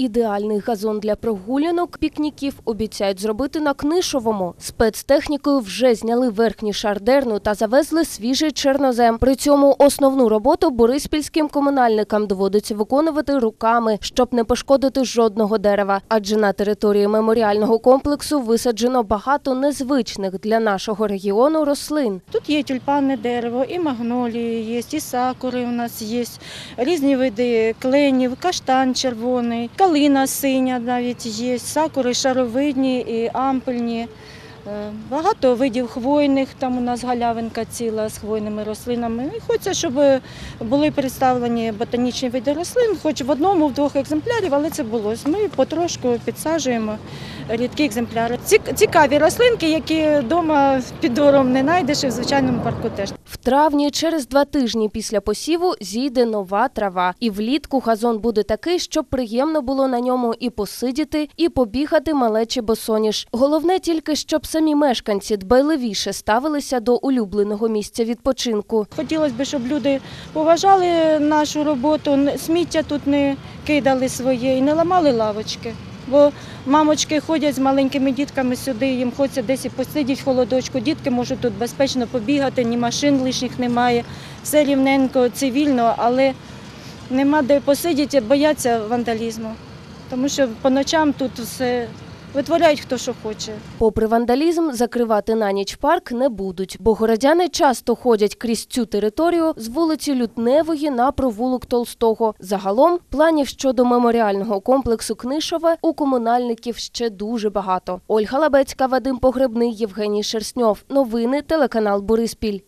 Ідеальний газон для прогулянок, пікніків обіцяють зробити на Книшовому. Спецтехнікою вже зняли верхній шар дерну та завезли свіжий чорнозем. При цьому основну роботу бориспільським комунальникам доводиться виконувати руками, щоб не пошкодити жодного дерева. Адже на території меморіального комплексу висаджено багато незвичних для нашого регіону рослин. Тут є тюльпанне дерево, і магнолії є, і сакури у нас є, різні види кленів, каштан червоний, калина синя навіть є, сакури шаровидні і ампельні. Е, Багато видів хвойних, там у нас галявинка ціла з хвойними рослинами. І хочеться, щоб були представлені ботанічні види рослин, хоч в одному, в двох екземплярів, але це було. Ми потрошку підсаджуємо рідкі екземпляри. Цікаві рослинки, які вдома під двором не знайдеш, і в звичайному парку теж. Травні, через два тижні після посіву, зійде нова трава. І влітку газон буде такий, щоб приємно було на ньому і посидіти, і побігати малечі босоніж. Головне тільки, щоб самі мешканці дбайливіше ставилися до улюбленого місця відпочинку. Хотілося б, щоб люди поважали нашу роботу, сміття тут не кидали своє і не ламали лавочки. Бо мамочки ходять з маленькими дітками сюди, їм хочеться десь і посидіти в холодочку. Дітки можуть тут безпечно побігати, ні машин лишніх немає, все рівненько, цивільно, але нема де посидіти, бояться вандалізму. Тому що по ночам тут все витворяють хто що хоче. Попри вандалізм, закривати на ніч парк не будуть, бо городяни часто ходять крізь цю територію з вулиці Лютневої на провулок Толстого. Загалом планів щодо меморіального комплексу Книшове у комунальників ще дуже багато. Ольга Лабецька, Вадим Погребний, Євгеній Шерстньов. Новини телеканал Бориспіль.